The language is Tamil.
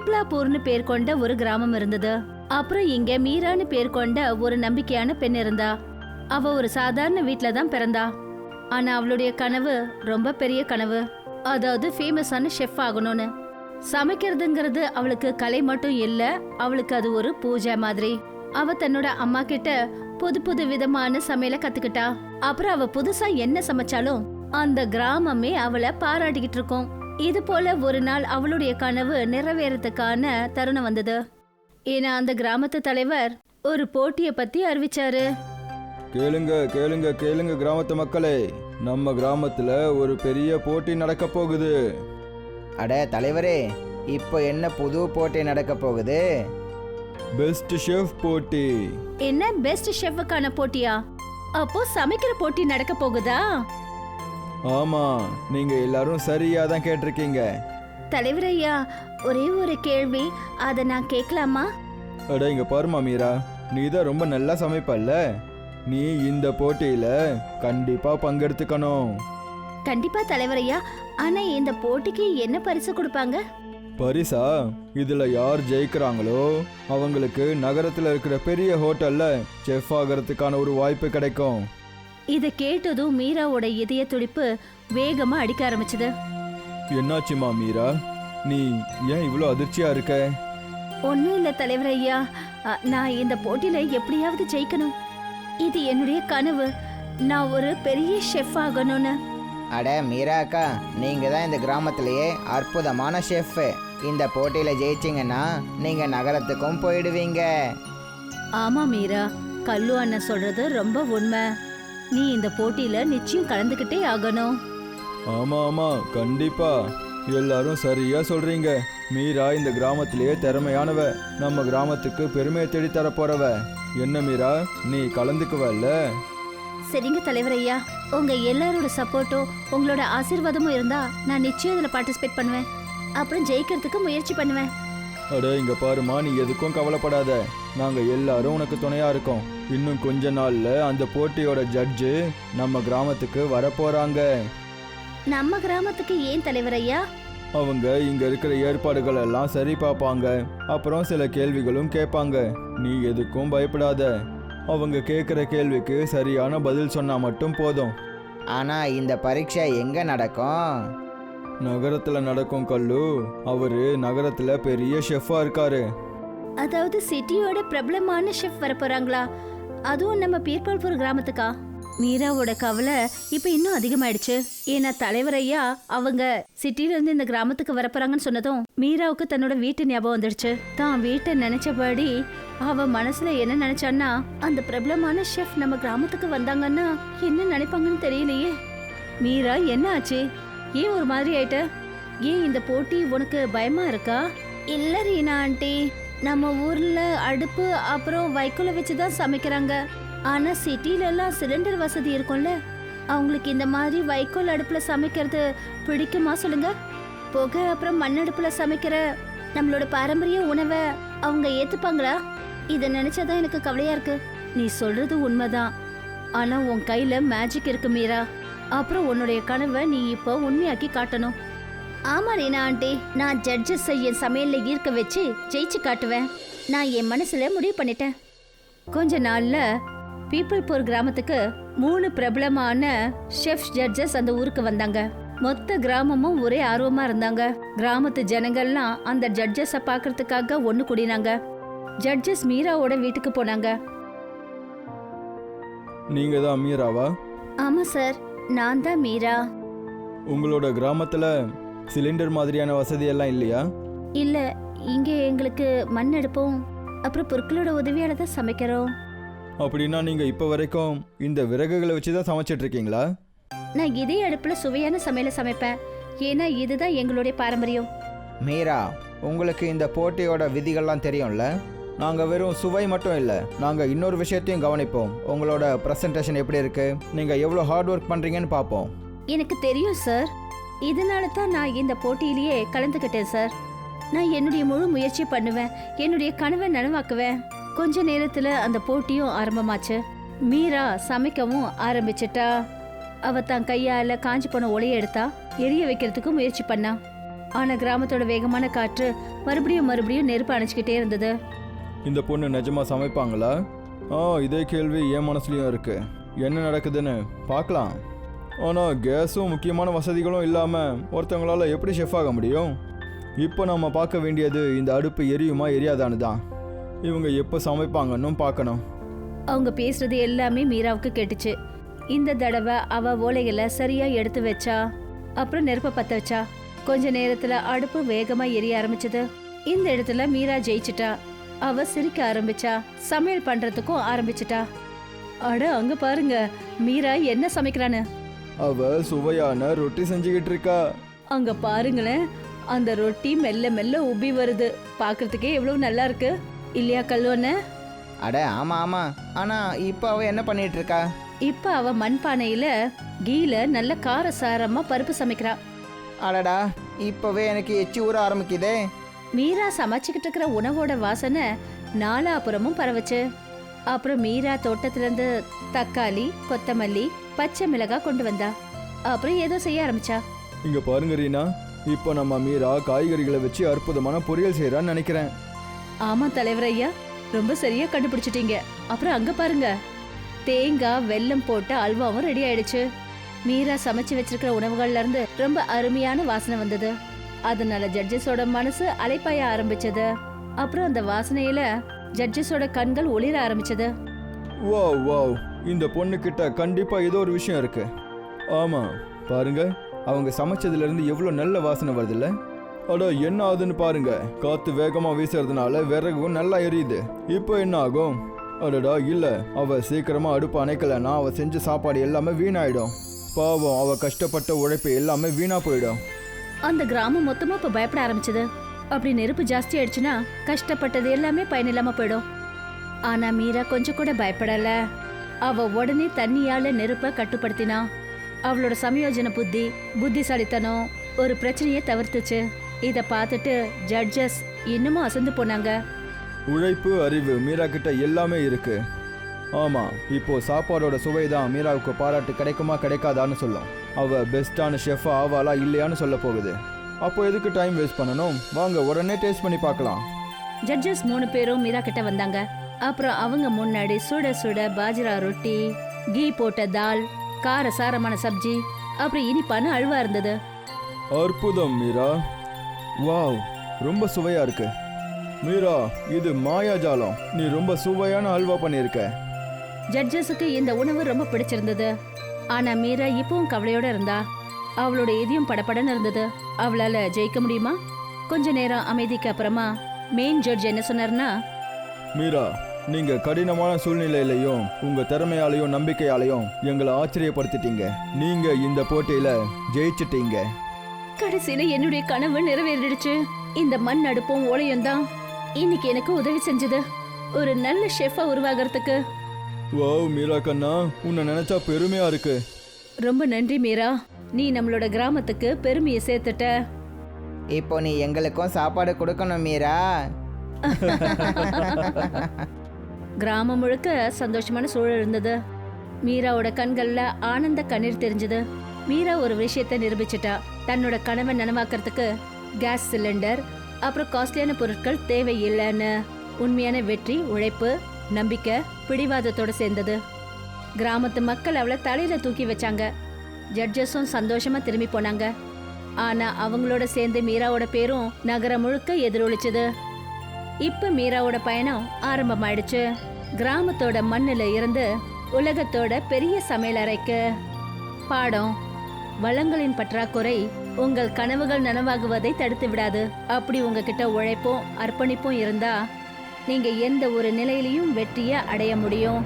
பீப்லாப்பூர்னு பேர் கொண்ட ஒரு கிராமம் இருந்தது. அப்புறம் இங்க மீரான்னு பேர் கொண்ட ஒரு நம்பிக்கையான பெண் இருந்தா. அவ ஒரு சாதாரண வீட்டில தான் பிறந்தா. ஆனா அவளுடைய கனவு ரொம்ப பெரிய கனவு. அதாவது ஃபேமஸான ஷெஃப் ஆகணும்னு. சமைக்கிறதுங்கிறது அவளுக்கு கலை மட்டும் இல்ல அவளுக்கு அது ஒரு பூஜை மாதிரி. அவ தன்னோட அம்மா கிட்ட புது புது விதமான சமையல கத்துக்கிட்டா. அப்புறம் அவ புதுசா என்ன சமைச்சாலும் அந்த கிராமமே அவளை பாராட்டிக்கிட்டு இருக்கோம். இது போல ஒரு நாள் அவளுடைய கனவு நிறைவேறதுக்கான தருணம் வந்தது. ஏன்னா அந்த கிராமத்து தலைவர் ஒரு போட்டியை பத்தி அறிவிச்சாரு. கேளுங்க கேளுங்க கேளுங்க கிராமத்து மக்களே. நம்ம கிராமத்துல ஒரு பெரிய போட்டி நடக்க போகுது. அட தலைவரே இப்போ என்ன புது போட்டி நடக்க போகுது? பெஸ்ட் ஷெஃப் போட்டி. என்ன பெஸ்ட் ஷெஃபுக்கான போட்டியா? அப்போ சமைக்கிற போட்டி நடக்க போகுதா? ஆமா நீங்க எல்லாரும் சரியா தான் கேட்டிருக்கீங்க. தலைவர் ஐயா ஒரே ஒரு கேள்வி அதை நான் கேட்கலாமா? அட இங்க பாருமா மீரா நீ தான் ரொம்ப நல்லா சமைப்பல்ல? நீ இந்த போட்டியில கண்டிப்பா பங்கெடுத்துக்கணும். கண்டிப்பா தலைவர் ஐயா ஆனா இந்த போட்டிக்கு என்ன பரிசு கொடுப்பாங்க? பரிசா? இதுல யார் ஜெயிக்கிறாங்களோ அவங்களுக்கு நகரத்துல இருக்கிற பெரிய ஹோட்டல்ல செஃப் ஆகிறதுக்கான ஒரு வாய்ப்பு கிடைக்கும். இதை கேட்டதும் மீராவோட இதய துடிப்பு வேகமா அடிக்க ஆரம்பிச்சது. என்னாச்சுமா மீரா? நீ ஏன் இவ்வளோ அதிர்ச்சியா இருக்க? ஒன்றும் இல்லை தலைவர் ஐயா. அ, நான் இந்த போட்டியில எப்படியாவது ஜெயிக்கணும். இது என்னுடைய கனவு. நான் ஒரு பெரிய ஷெஃப் ஆகணும்னு. அட மீரா அக்கா நீங்கள் தான் இந்த கிராமத்திலேயே அற்புதமான ஷெஃப் இந்த போட்டியில் ஜெயிச்சிங்கன்னா நீங்கள் நகரத்துக்கும் போயிடுவீங்க. ஆமா மீரா. கல்லு அண்ணன் சொல்றது ரொம்ப உண்மை. நீ இந்த போட்டியில நிச்சயம் கலந்துக்கிட்டே ஆகணும். ஆமா ஆமா கண்டிப்பா. எல்லாரும் சரியா சொல்றீங்க. மீரா இந்த கிராமத்திலேயே திறமையானவ. நம்ம கிராமத்துக்கு பெருமையை தேடி தர போறவ. என்ன மீரா நீ கலந்துக்குவல்ல சரிங்க தலைவர் ஐயா. உங்க எல்லாரோட சப்போர்ட்டும் உங்களோட ஆசீர்வாதமும் இருந்தா நான் நிச்சயம் இதுல பார்ட்டிசிபேட் பண்ணுவேன். அப்புறம் ஜெயிக்கிறதுக்கு முயற்சி பண்ணுவேன். அட இங்க பாருமா நீ எதுக்கும் கவலைப்படாத. நாங்க எல்லாரும் உனக்கு துணையா இருக்கோம். இன்னும் கொஞ்ச நாள்ல அந்த போட்டியோட ஜட்ஜு நம்ம கிராமத்துக்கு வரப்போறாங்க. நம்ம கிராமத்துக்கு ஏன் தலைவர் ஐயா? அவங்க இங்க இருக்கிற ஏற்பாடுகள் எல்லாம் சரி பார்ப்பாங்க. அப்புறம் சில கேள்விகளும் கேட்பாங்க. நீ எதுக்கும் பயப்படாத. அவங்க கேட்குற கேள்விக்கு சரியான பதில் சொன்னா மட்டும் போதும். ஆனால் இந்த பரீட்சை எங்கே நடக்கும்? நகரத்துல நடக்கும் கல்லு அவரு நகரத்துல பெரிய ஷெஃபா இருக்காரு. அதாவது சிட்டியோட பிரபலமான ஷெஃப் வர போறாங்களா அதுவும் நம்ம பீர்பால்பூர் கிராமத்துக்கா? மீராவோட கவலை இப்ப இன்னும் அதிகமாயிடுச்சு. ஏன்னா தலைவர் ஐயா அவங்க சிட்டில இருந்து இந்த கிராமத்துக்கு வர போறாங்கன்னு சொன்னதும் மீராவுக்கு தன்னோட வீட்டு ஞாபகம் வந்துடுச்சு. தான் வீட்டை நினைச்சபடி அவ மனசுல என்ன நினைச்சான்னா அந்த பிரபலமான ஷெஃப் நம்ம கிராமத்துக்கு வந்தாங்கன்னா என்ன நினைப்பாங்கன்னு தெரியலையே. மீரா என்ன ஆச்சு? ஏன் ஒரு மாதிரி ஆயிட்ட? ஏன் இந்த போட்டி உனக்கு பயமா இருக்கா? இல்ல ரீனா ஆண்டி. நம்ம ஊர்ல அடுப்பு அப்புறம் வைக்கோல வச்சு தான் சமைக்கிறாங்க. ஆனா சிட்டில எல்லாம் சிலிண்டர் வசதி இருக்கும்ல. அவங்களுக்கு இந்த மாதிரி வைக்கோல் அடுப்புல சமைக்கிறது பிடிக்குமா சொல்லுங்க? புகை அப்புறம் மண் அடுப்புல சமைக்கிற நம்மளோட பாரம்பரிய உணவை அவங்க ஏத்துப்பாங்களா? இதை நினைச்சாதான் எனக்கு கவலையா இருக்கு. நீ சொல்றது உண்மைதான். ஆனா உன் கையில மேஜிக் இருக்கு மீரா. அப்புறம் உன்னுடைய கனவை நீ இப்போ உண்மையாக்கி காட்டணும். ஆமா ரீனா ஆண்டி நான் ஜட்ஜஸ் என் சமையல்ல ஈர்க்க வச்சு ஜெயிச்சு காட்டுவேன். நான் என் மனசுல முடிவு பண்ணிட்டேன். கொஞ்ச நாள்ல பீப்பிள்பூர் கிராமத்துக்கு மூணு பிரபலமான ஷெஃப் ஜட்ஜஸ் அந்த ஊருக்கு வந்தாங்க. மொத்த கிராமமும் ஒரே ஆர்வமா இருந்தாங்க. கிராமத்து ஜனங்கள்லாம் அந்த ஜட்ஜஸ பார்க்கறதுக்காக ஒண்ணு கூடினாங்க. ஜட்ஜஸ் மீராவோட வீட்டுக்கு போனாங்க. நீங்க தான் மீராவா ஆமா சார். நான் தான் மீரா. உங்களோட கிராமத்துல சிலிண்டர் மாதிரியான வசதி எல்லாம் இல்லையா? இல்ல இங்க எங்களுக்கு மண் அடுப்போம் அப்புறம் பொருட்களோட உதவியால தான் சமைக்கிறோம். அப்படின்னா நீங்க இப்ப வரைக்கும் இந்த விறகுகளை வச்சு தான் சமைச்சிட்டு இருக்கீங்களா நான் இதே அடுப்புல சுவையான சமையல சமைப்பேன். ஏன்னா இதுதான் எங்களுடைய பாரம்பரியம். மீரா உங்களுக்கு இந்த போட்டியோட விதிகள்லாம் தெரியும்ல? நாங்கள் வெறும் சுவை மட்டும் இல்லை நாங்கள் இன்னொரு விஷயத்தையும் கவனிப்போம். உங்களோட ப்ரெசன்டேஷன் எப்படி இருக்கு? நீங்கள் எவ்வளோ ஹார்ட் ஒர்க் பண்ணுறீங்கன்னு பார்ப்போம் எனக்கு தெரியும் சார் இதனால தான் நான் இந்த போட்டியிலேயே கலந்துக்கிட்டேன் சார் நான் என்னுடைய முழு முயற்சி பண்ணுவேன் என்னுடைய கனவை நனவாக்குவேன். கொஞ்ச நேரத்தில் அந்த போட்டியும் ஆரம்பமாச்சு. மீரா சமைக்கவும் ஆரம்பிச்சிட்டா. அவ தான் கையால காஞ்சி போன ஒலைய எடுத்தா எரிய வைக்கிறதுக்கு முயற்சி பண்ணா. ஆனா கிராமத்தோட வேகமான காற்று மறுபடியும் மறுபடியும் நெருப்பு அணைச்சிக்கிட்டே இருந்தது. இந்த பொண்ணு நிஜமாக சமைப்பாங்களா? ஆ இதே கேள்வி என் மனசுலையும் இருக்கு. என்ன நடக்குதுன்னு பார்க்கலாம். ஆனால் கேஸும் முக்கியமான வசதிகளும் இல்லாமல் ஒருத்தவங்களால் எப்படி ஷெஃப் ஆக முடியும்? இப்போ நம்ம பார்க்க வேண்டியது இந்த அடுப்பு எரியுமா எரியாதான்னு தான். இவங்க எப்போ சமைப்பாங்கன்னு பார்க்கணும். அவங்க பேசுறது எல்லாமே மீராவுக்கு கேட்டுச்சு. இந்த தடவை அவ ஓலைகளை சரியா எடுத்து வச்சா? அப்புறம் நெருப்ப பத்த வச்சா? கொஞ்ச நேரத்துல அடுப்பு வேகமா எரிய ஆரம்பிச்சது. இந்த இடத்துல மீரா ஜெயிச்சிட்டா. அவ சிரிக்க ஆரம்பிச்சா சமையல் பண்றதுக்கும் ஆரம்பிச்சிட்டா. அட அங்க பாருங்க மீரா என்ன சமைக்கிறான்னு. அவ சுவையான ரொட்டி செஞ்சுக்கிட்டு இருக்கா. அங்க பாருங்களேன் அந்த ரொட்டி மெல்ல மெல்ல உப்பி வருது. பார்க்கிறதுக்கே எவ்வளவு நல்லா இருக்கு. இல்லையா கல்வன்னு அட ஆமாம் ஆமாம் ஆனால் இப்போ அவள் என்ன பண்ணிட்டு இருக்கா? இப்ப அவ மண்பானையில கீல நல்ல காரசாரமா பருப்பு சமைக்கிறா. அடடா இப்போவே எனக்கு எச்சி ஊற ஆரம்பிக்குதே. மீரா சமைச்சுக்கிட்டு இருக்கிற உணவோட வாசனை நாலாபுறமும் பரவுச்சு. அப்புறம் மீரா தோட்டத்துல இருந்து தக்காளி கொத்தமல்லி பச்சை மிளகாய் கொண்டு வந்தா. அப்புறம் ஏதோ செய்ய ஆரம்பிச்சா. இங்க பாருங்க ரீனா இப்போ நம்ம மீரா காய்கறிகளை வச்சு அற்புதமான பொரியல் செய்யறான்னு நினைக்கிறேன். ஆமா தலைவர் ஐயா ரொம்ப சரியா கண்டுபிடிச்சிட்டீங்க. அப்புறம் அங்க பாருங்க. தேங்காய் வெல்லம் போட்ட அல்வாவும் ரெடி ஆயிடுச்சு. மீரா சமைச்சு வச்சிருக்கிற உணவுகள்ல இருந்து ரொம்ப அருமையான வாசனை வந்தது. அதனால ஜட்ஜஸோட மனசு அலைப்பாய ஆரம்பிச்சது. அப்புறம் அந்த வாசனையில ஜட்ஜஸோட கண்கள் ஒளிர ஆரம்பிச்சது. வாவ் வாவ் இந்த பொண்ணு கிட்ட கண்டிப்பா ஏதோ ஒரு விஷயம் இருக்கு. ஆமா பாருங்க. அவங்க சமைச்சதுல இருந்து எவ்வளவு நல்ல வாசனை வருதுல்ல. அட என்ன ஆகுதுன்னு பாருங்க. காத்து வேகமா வீசுறதுனால விறகும் நல்லா எரியுது. இப்போ என்ன ஆகும்? அடடா இல்ல. அவ சீக்கிரமா அடுப்பு அணைக்கலன்னா அவ செஞ்ச சாப்பாடு எல்லாமே வீணாயிடும். பாவம் அவ கஷ்டப்பட்ட உழைப்பு எல்லாமே வீணா போயிடும். அந்த கிராமம் மொத்தமா இப்ப பயப்பட ஆரம்பிச்சது. அப்படி நெருப்பு ஜாஸ்தி ஆயிடுச்சுன்னா கஷ்டப்பட்டது எல்லாமே பயனில்லாம போயிடும். ஆனா மீரா கொஞ்சம் கூட பயப்படல. அவ உடனே தண்ணியால நெருப்ப கட்டுப்படுத்தினா. அவளோட சமயோஜன புத்தி புத்திசாலித்தனம் ஒரு பிரச்சனையை தவிர்த்துச்சு. இத பார்த்துட்டு ஜட்ஜஸ் இன்னமும் அசந்து போனாங்க. உழைப்பு அறிவு மீரா கிட்ட எல்லாமே இருக்கு. ஆமா இப்போ சாப்பாடோட சுவை தான் மீராவுக்கு பாராட்டு கிடைக்குமா கிடைக்காதான்னு சொல்லும் அவ பெஸ்டான ஷெஃபா ஆவாளா இல்லையான்னு சொல்ல போகுது. அப்போ எதுக்கு டைம் வேஸ்ட் பண்ணணும்? வாங்க உடனே டேஸ்ட் பண்ணி பார்க்கலாம். ஜட்ஜஸ் மூணு பேரும் மீரா கிட்ட வந்தாங்க. அப்புறம் அவங்க முன்னாடி சுட சுட பாஜ்ரா ரொட்டி கீ போட்ட தால் கார சாரமான சப்ஜி அப்புறம் இனிப்பான அல்வா இருந்தது. அற்புதம் மீரா. வாவ் ரொம்ப சுவையா இருக்கு. மீரா இது மாயாஜாலம். நீ ரொம்ப சுவையான அல்வா பண்ணியிருக்க. ஜட்ஜஸுக்கு இந்த உணவு ரொம்ப பிடிச்சிருந்தது. ஆனா மீரா இப்பவும் கவலையோட இருந்தா. அவளோட இதயம் படபடன்னு இருந்தது. அவளால ஜெயிக்க முடியுமா? கொஞ்ச நேரம் அமைதிக்கு அப்புறமா மெயின் ஜட்ஜ் என்ன சொன்னார்னா மீரா நீங்க கடினமான சூழ்நிலையிலையும் உங்க திறமையாலையும் நம்பிக்கையாலையும் எங்களை ஆச்சரியப்படுத்திட்டீங்க. நீங்க இந்த போட்டியில ஜெயிச்சிட்டீங்க. கடைசியில என்னுடைய கனவு நிறைவேறிடுச்சு. இந்த மண் அடுப்பும் ஓலையும் தான் இன்னைக்கு எனக்கு உதவி செஞ்சது. ஒரு நல்ல ஷெஃபா உருவாகிறதுக்கு. வாவ் மீரா கண்ணா உன்னை நினைச்சா பெருமையா இருக்கு. ரொம்ப நன்றி மீரா. நீ நம்மளோட கிராமத்துக்கு பெருமையை சேர்த்துட்ட. இப்போ நீ எங்களுக்கும் சாப்பாடு கொடுக்கணும் மீரா. கிராமம் முழுக்க சந்தோஷமான சூழல் இருந்தது. மீராவோட கண்கள்ல ஆனந்த கண்ணீர் தெரிஞ்சது. மீரா ஒரு விஷயத்தை நிரூபிச்சிட்டா. தன்னோட கனவை நனவாக்கிறதுக்கு கேஸ் சிலிண்டர் அப்புறம் காஸ்ட்லியான பொருட்கள் தேவையில்லைன்னு. உண்மையான வெற்றி உழைப்பு நம்பிக்கை பிடிவாதத்தோட சேர்ந்தது. கிராமத்து மக்கள் அவளை தலையில தூக்கி வச்சாங்க. ஜட்ஜஸும் சந்தோஷமா திரும்பி போனாங்க. ஆனா அவங்களோட சேர்ந்து மீராவோட பேரும் நகரம் முழுக்க எதிரொலிச்சது. இப்ப மீராவோட பயணம் ஆரம்பமாயிடுச்சு. கிராமத்தோட மண்ணில் இருந்து உலகத்தோட பெரிய சமையலறைக்கு பாடம் வளங்களின் பற்றாக்குறை உங்கள் கனவுகள் நனவாகுவதை தடுத்து விடாது. அப்படி உங்ககிட்ட உழைப்பும் அர்ப்பணிப்பும் இருந்தா நீங்க எந்த ஒரு நிலையிலையும் வெற்றியை அடைய முடியும்.